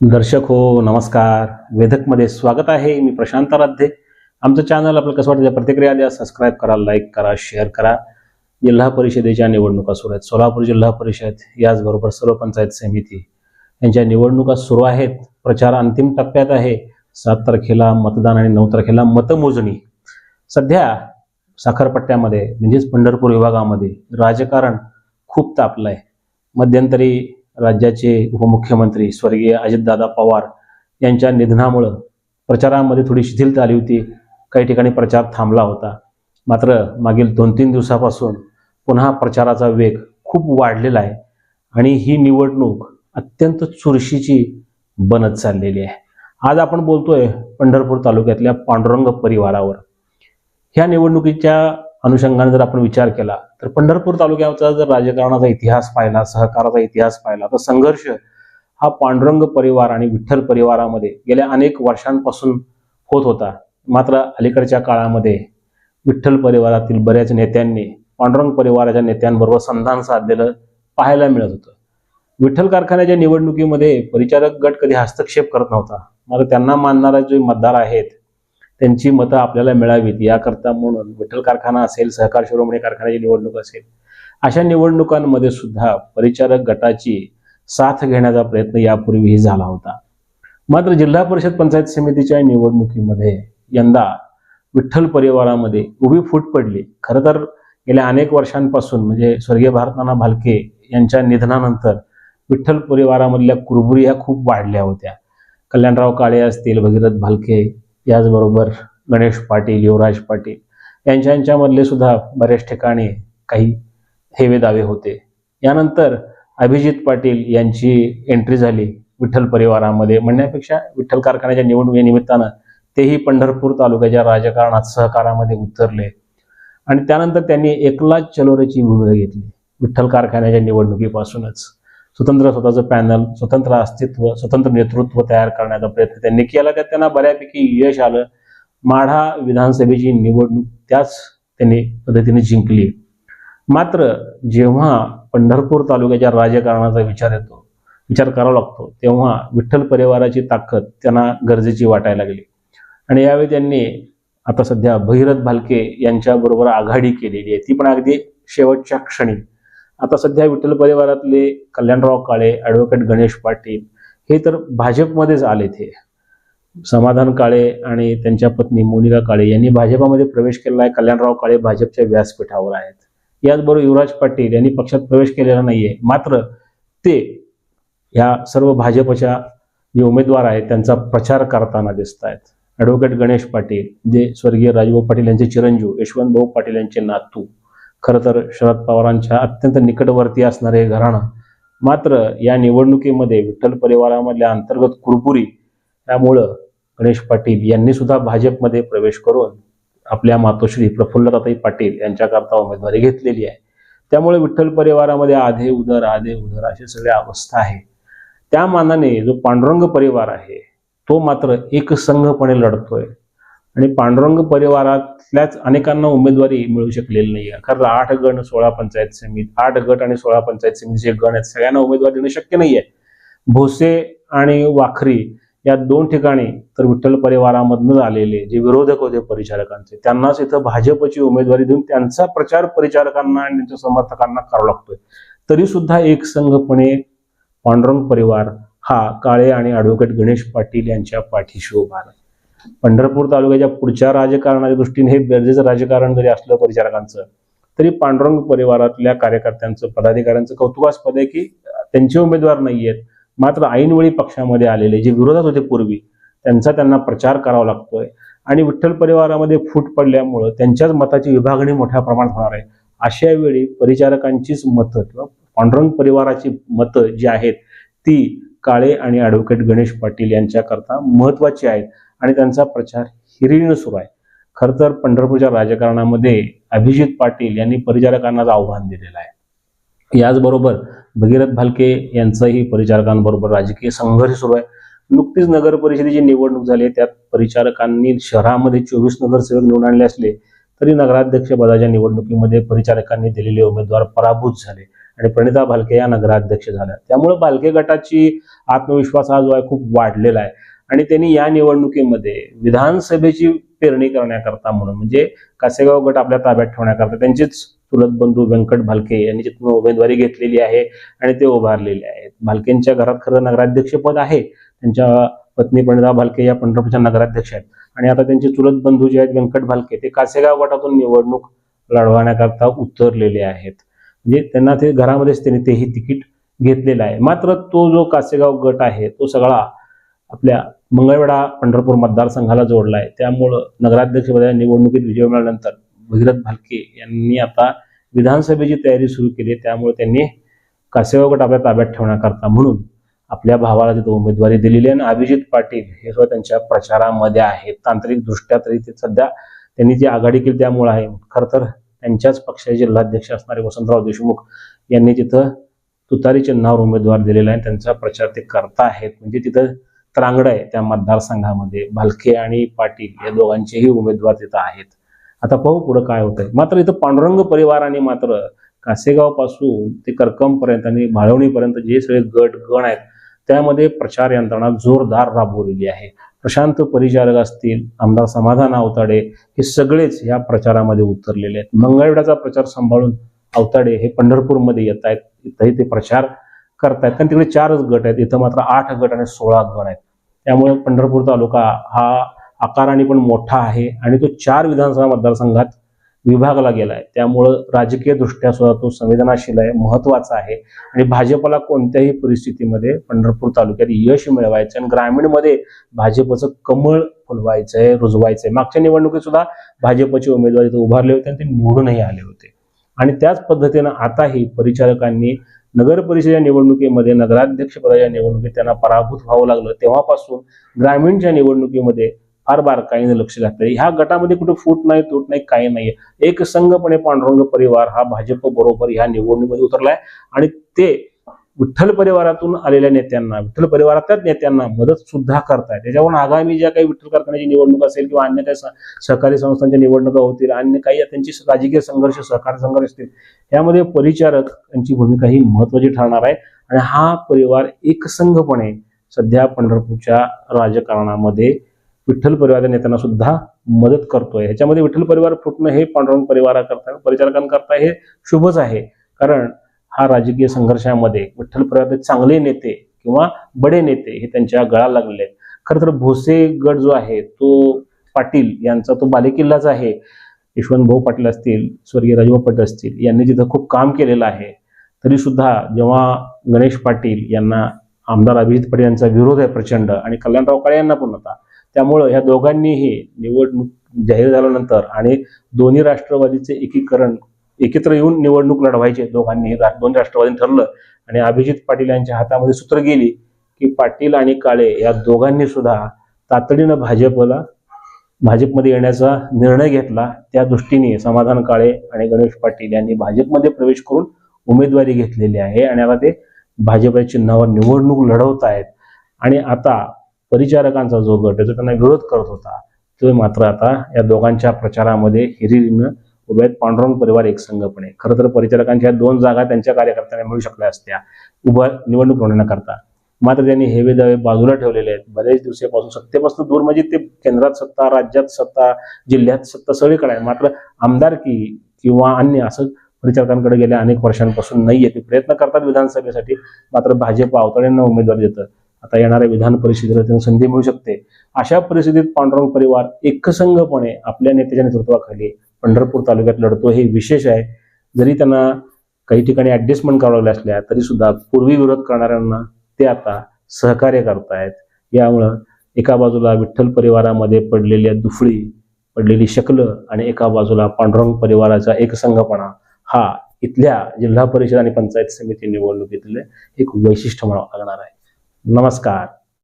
दर्शक हो नमस्कार. वेधकमध्ये स्वागत आहे. मी प्रशांत राध्ये आमचं चॅनल आपल्याला कसं वाटतं? प्रतिक्रिया द्या सबस्क्राईब करा लाईक करा शेअर करा. जिल्हा परिषदेच्या निवडणुका सुरू आहेत. सोलापूर जिल्हा परिषद याचबरोबर सर्व पंचायत समिती यांच्या निवडणुका सुरू आहेत. प्रचार अंतिम टप्प्यात आहे. सात तारखेला मतदान आणि नऊ तारखेला मतमोजणी. सध्या साखरपट्ट्यामध्ये म्हणजेच पंढरपूर विभागामध्ये राजकारण खूप तापलं आहे मध्यंतरी राज्याचे उपमुख्यमंत्री स्वर्गीय अजितदादा पवार यांच्या निधनामुळं प्रचारामध्ये थोडी शिथिलता आली होती. काही ठिकाणी प्रचार थांबला होता. मात्र मागील दोन तीन दिवसापासून पुन्हा प्रचाराचा वेग खूप वाढलेला आहे आणि ही निवडणूक अत्यंत चुरशीची बनत चाललेली आहे. आज आपण बोलतोय पंढरपूर तालुक्यातल्या पांडुरंग परिवारावर. ह्या निवडणुकीच्या अनुषंगाने जर आपण विचार केला तर पंढरपूर तालुक्याचा जर राजकारणाचा इतिहास पाहिला सहकाराचा इतिहास पाहिला तर संघर्ष हा पांडुरंग परिवार आणि विठ्ठल परिवारामध्ये गेल्या अनेक वर्षांपासून होत होता. मात्र अलीकडच्या काळामध्ये विठ्ठल परिवारातील बऱ्याच नेत्यांनी पांडुरंग परिवाराच्या नेत्यांबरोबर संधान साधलेलं पाहायला मिळत होतं. विठ्ठल कारखान्याच्या निवडणुकीमध्ये परिचारक गट कधी हस्तक्षेप करत नव्हता मात्र त्यांना मानणारा जे मतदार आहेत त्यांची मतं आपल्याला मिळावीत. याकरता म्हणून विठ्ठल कारखाना असेल सहकार शिरोमणी कारखान्याची निवडणूक असेल अशा निवडणुकांमध्ये सुद्धा परिचारक गटाची साथ घेण्याचा प्रयत्न यापूर्वीही झाला होता. मात्र जिल्हा परिषद पंचायत समितीच्या निवडणुकीमध्ये यंदा विठ्ठल परिवारामध्ये उभी फूट पडली. खरं तर गेल्या अनेक वर्षांपासून म्हणजे स्वर्गीय भारतनाना भालके यांच्या निधनानंतर विठ्ठल परिवारामधल्या कुरबुरी ह्या खूप वाढल्या होत्या. कल्याणराव काळे असतील भगीरथ भालके याचबरोबर गणेश पाटील युवराज पाटील यांच्या यांच्यामधले सुद्धा बऱ्याच ठिकाणी काही हेवे दावे होते. यानंतर अभिजित पाटील यांची एंट्री झाली विठ्ठल परिवारामध्ये. म्हणण्यापेक्षा विठ्ठल कारखान्याच्या निवडणुकीनिमित्तानं तेही पंढरपूर तालुक्याच्या राजकारणात सहकारामध्ये उतरले. आणि त्यानंतर त्यांनी एकलाच चलोरेची भूमिका घेतली विठ्ठल कारखान्याच्या निवडणुकीपासूनच. स्वतंत्र स्वतःचं पॅनल स्वतंत्र अस्तित्व स्वतंत्र नेतृत्व तयार करण्याचा प्रयत्न त्यांनी केला. त्यात त्यांना बऱ्यापैकी यश आलं. माढा विधानसभेची निवडणूक त्याच त्यांनी पद्धतीने जिंकली. मात्र जेव्हा पंढरपूर तालुक्याच्या राजकारणाचा विचार येतो विचार करावा लागतो तेव्हा विठ्ठल परिवाराची ताकद त्यांना गरजेची वाटायला लागली. आणि यावेळी त्यांनी आता सध्या भगीरथ भालके यांच्याबरोबर आघाडी केलेली आहे. ती पण अगदी शेवटच्या क्षणी आता सध्या विठ्ठल परिवारातले कल्याणराव काळे ॲडव्होकेट गणेश पाटील हे तर भाजपमध्येच आले ते समाधान काळे आणि त्यांच्या पत्नी मोनिका काळे यांनी भाजपामध्ये प्रवेश केला आहे. कल्याणराव काळे भाजपच्या व्यासपीठावर आहेत. याचबरोबर युवराज पाटील यांनी पक्षात प्रवेश केलेला नाहीये. मात्र ते या सर्व भाजपच्या जे उमेदवार आहेत त्यांचा प्रचार करताना दिसत आहेत. ॲडव्होकेट गणेश पाटील जे स्वर्गीय राजभाऊ पाटील यांचे चिरंजीव यशवंत भाऊ पाटील यांचे नातू खरं तर शरद पवारांच्या अत्यंत निकटवर्ती असणारे घराणं. मात्र या निवडणुकीमध्ये विठ्ठल परिवारामधल्या अंतर्गत कुरबुरी त्यामुळं गणेश पाटील यांनी सुद्धा भाजपमध्ये प्रवेश करून आपल्या मातोश्री प्रफुल्लताताई पाटील यांच्याकरता उमेदवारी घेतलेली आहे. त्यामुळे विठ्ठल परिवारामध्ये आधे उदर आधे उदर अशी सगळी अवस्था आहे. त्या मानाने जो पांडुरंग परिवार आहे तो मात्र एकसंघपणे लढतोय. आणि पांडुरंग परिवारातल्याच अनेकांना उमेदवारी मिळू शकलेली नाही आहे खरं आठ गण सोळा पंचायत समिती आठ गट आणि सोळा पंचायत समितीचे गण आहेत सगळ्यांना उमेदवारी देणं शक्य नाही आहे भोसे आणि वाखरी या दोन ठिकाणी तर विठ्ठल परिवारामधनं आलेले जे विरोधक होते परिचारकांचे त्यांनाच इथं भाजपची उमेदवारी देऊन त्यांचा प्रचार परिचारकांना आणि त्यांच्या समर्थकांना करावा लागतोय. तरी सुद्धा एक संघपणे पांडुरंग परिवार हा काळे आणि ॲडव्होकेट गणेश पाटील यांच्या पाठीशी उभा आहे पंढरपूर तालुक्याच्या पुढच्या राजकारणाच्या दृष्टीने हे गरजेचं राजकारण जरी असलं परिचारकांचं तरी पांडुरंग परिवारातल्या कार्यकर्त्यांचं पदाधिकाऱ्यांचं कौतुकास्पद आहे की त्यांचे उमेदवार नाही आहेत मात्र ऐनवेळी पक्षामध्ये आलेले जे विरोधात होते पूर्वी त्यांचा त्यांना प्रचार करावा लागतोय. आणि विठ्ठल परिवारामध्ये फूट पडल्यामुळं त्यांच्याच मताची विभागणी मोठ्या प्रमाणात होणार आहे. अशा वेळी परिचारकांचीच मतं किंवा पांडुरंग परिवाराची मतं जी आहेत ती काळे आणि ॲडव्होकेट गणेश पाटील यांच्याकरता महत्वाची आहेत. आणि त्यांचा प्रचार हिरिरीनं सुरू आहे. खर तर पंढरपूरच्या राजकारणामध्ये अभिजित पाटील यांनी परिचारकांनाच आव्हान दिलेलं आहे. याचबरोबर भगीरथ भालके यांचाही परिचारकांबरोबर राजकीय संघर्ष सुरू आहे. नुकतीच नगर परिषदेची निवडणूक झाली त्यात परिचारकांनी शहरामध्ये चोवीस नगरसेवक निवडून आणले असले तरी नगराध्यक्ष पदाच्या निवडणुकीमध्ये परिचारकांनी दिलेले उमेदवार पराभूत झाले आणि प्रणिता भालके या नगराध्यक्ष झाल्या. त्यामुळे भालके गटाची आत्मविश्वास हा जो आहे खूप वाढलेला आहे. आणि त्यांनी या निवडणुकीमध्ये विधानसभेची पेरणी करण्याकरता म्हणून म्हणजे कासेगाव गट आपल्या ताब्यात ठेवण्याकरता त्यांचेच चुलत बंधू व्यंकट भालके यांनी तिथून उमेदवारी घेतलेली आहे आणि ते उभारलेले आहेत. भालकेंच्या घरात खरं नगराध्यक्षपद आहे. त्यांच्या पत्नी पंडिता भालके या पंढरपूरच्या नगराध्यक्ष आहेत. आणि आता त्यांचे चुलत बंधू जे आहेत व्यंकट भालके ते कासेगाव गटातून निवडणूक लढवण्याकरता उतरलेले आहेत. म्हणजे त्यांना ते घरामध्येच त्यांनी तेही तिकीट घेतलेलं आहे. मात्र तो जो कासेगाव गट आहे तो सगळा आपल्या मंगळवेढा पंढरपूर मतदारसंघाला जोडला आहे त्यामुळं नगराध्यक्षपदा निवडणुकीत विजय मिळाल्यानंतर भगीरथ भालके यांनी आता विधानसभेची तयारी सुरू केली आहे. त्यामुळे त्यांनी कासेगाव गट आपल्या ताब्यात ठेवण्याकरता म्हणून आपल्या भावाला तिथं उमेदवारी दिलेली आहे. आणि अभिजित पाटील हे सुद्धा त्यांच्या प्रचारामध्ये आहेत. तांत्रिकदृष्ट्या तरी ते सध्या त्यांनी जी आघाडी केली त्यामुळे आहे. खरं तर त्यांच्याच पक्षाचे जिल्हाध्यक्ष असणारे वसंतराव देशमुख यांनी तिथं तुतारी चिन्हावर उमेदवार दिलेला आहे. त्यांचा प्रचार ते करता आहेत म्हणजे तिथं त्रांगड आहे त्या मतदारसंघामध्ये भालके आणि पाटील या दोघांचेही उमेदवार तिथं आहेत. आता पाहू पुढं काय होतंय. मात्र इथं पांडुरंग परिवाराने मात्र कासेगावपासून ते करकमपर्यंत आणि भाळवणीपर्यंत जे सगळे गट गण आहेत त्यामध्ये प्रचार यंत्रणा जोरदार राबवलेली आहे. प्रशांत परिचारक असतील आमदार समाधान अवताडे हे सगळेच या प्रचारामध्ये उतरलेले आहेत. मंगळवेडाचा प्रचार सांभाळून अवताडे हे पंढरपूरमध्ये येत आहेत. इथंही ते प्रचार करतायत. कारण तिकडे चारच गट आहेत. इथं मात्र आठ गट आणि सोळा गण आहेत. त्यामुळे पंढरपूर तालुका हा आकाराने पण मोठा आहे आणि तो चार विधानसभा मतदारसंघात विभागला गेला आहे त्यामुळं राजकीय दृष्ट्या सुद्धा तो संवेदनाशील आहे महत्त्वाचा आहे. आणि भाजपला कोणत्याही परिस्थितीमध्ये पंढरपूर तालुक्यात यश मिळवायचं आणि ग्रामीणमध्ये भाजपचं कमळ फुलवायचंय रुजवायचंय. मागच्या निवडणुकीत सुद्धा भाजपचे उमेदवार इथे उभारले होते आणि ते निवडूनही आले होते. आणि त्याच पद्धतीनं आताही परिचारकांनी नगर परिषदेच्या निवडणुकीमध्ये नगराध्यक्षपदाच्या निवडणुकीत त्यांना पराभूत व्हावं लागलं. तेव्हापासून ग्रामीणच्या निवडणुकीमध्ये फार बारकाईने लक्ष घातलं ह्या गटामध्ये कुठे फूट नाही तूट नाही काही नाही एक संघपणे पांडुरंग परिवार हा भाजप बरोबर ह्या निवडणुकीमध्ये उतरलाय. आणि ते विठ्ठल परिवारातून आलेल्या नेत्यांना विठ्ठल परिवारातल्याच नेत्यांना मदत सुद्धा करतायत. त्याच्यावरून आगामी ज्या काही विठ्ठल कारखान्याची निवडणूक असेल किंवा अन्य काही सहकारी संस्थांच्या निवडणुका होतील अन्य काही त्यांची राजकीय संघर्ष सहकारी संघर्ष असतील यामध्ये परिचारक यांची भूमिका ही महत्वाची ठरणार आहे. आणि हा परिवार एकसंघपणे सध्या पंढरपूरच्या राजकारणामध्ये विठ्ठल परिवाराच्या नेत्यांना सुद्धा मदत करतोय. ह्याच्यामध्ये विठ्ठल परिवार फुटणं हे पांडुरंग परिवाराकरता परिचारकांकरता हे शुभच आहे. कारण हा राजकीय संघर्षामध्ये विठ्ठल परिवाराचे चांगले नेते किंवा बडे नेते हे त्यांच्या गळा लागलेले आहेत. खरं तर भोसे गड जो आहे तो पाटील यांचा तो बालेकिल्लाच आहे. यशवंत भाऊ पाटील असतील स्वर्गीय राजभाऊ पाटील असतील यांनी तिथं खूप काम केलेलं आहे तरी सुद्धा जेव्हा गणेश पाटील यांना आमदार अभिजित पाटील यांचा विरोध आहे प्रचंड आणि कल्याणराव काळे यांना पण होता त्यामुळं ह्या दोघांनीही निवडणूक जाहीर झाल्यानंतर आणि दोन्ही राष्ट्रवादीचे एकीकरण एकत्र येऊन निवडणूक लढवायचे दोघांनी दोन राष्ट्रवादी ठरलं आणि अभिजित पाटील यांच्या हातामध्ये सूत्र गेली की पाटील आणि काळे या दोघांनी सुद्धा तातडीनं भाजपला भाजपमध्ये येण्याचा निर्णय घेतला. त्या दृष्टीने समाधान काळे आणि गणेश पाटील यांनी भाजपमध्ये प्रवेश करून उमेदवारी घेतलेली आहे आणि आता ते भाजपच्या चिन्हावर निवडणूक लढवत आहेत. आणि आता परिचारकांचा जो गट जो त्यांना विरोध करत होता. तो मात्र आता या दोघांच्या प्रचारामध्ये हिरिरीनं उभे आहेत पांडुरंग परिवार एकसंघपणे खरं तर परिचालकांच्या दोन जागा त्यांच्या कार्यकर्त्यांना मिळू शकल्या असत्या. उभं निवडणूक लढवण्याकरता मात्र त्यांनी हेवे दावे बाजूला ठेवलेले आहेत. बरेच दिवसापासून सत्तेपासून दूर म्हणजे ते केंद्रात सत्ता राज्यात सत्ता जिल्ह्यात सत्ता सगळीकडे आहे मात्र आमदारकी किंवा अन्य असं परिचारकांकडे गेल्या अनेक वर्षांपासून नाहीये. ते प्रयत्न करतात विधानसभेसाठी. मात्र भाजप अवतड्यांना उमेदवारी देतं. आता येणाऱ्या विधान परिषदेला त्यांना संधी मिळू शकते. अशा परिस्थितीत पांडुरंग परिवार एकसंघपणे आपल्या नेत्याच्या नेतृत्वाखाली पंढरपूर तालुक्यात लढतो हे विशेष आहे. जरी त्यांना काही ठिकाणी ऍडजस्टमेंट करावं लागल्या असल्या तरी सुद्धा पूर्वी विरोध करणाऱ्यांना ते आता सहकार्य करतायत. यामुळं एका बाजूला विठ्ठल परिवारामध्ये पडलेल्या दुफळी पडलेली शकलं आणि एका बाजूला पांडुरंग परिवाराचा एकसंघपणा हा इथल्या जिल्हा परिषद आणि पंचायत समिती निवडणुकीतले एक वैशिष्ट्य म्हणावं लागणार आहे. नमस्कार.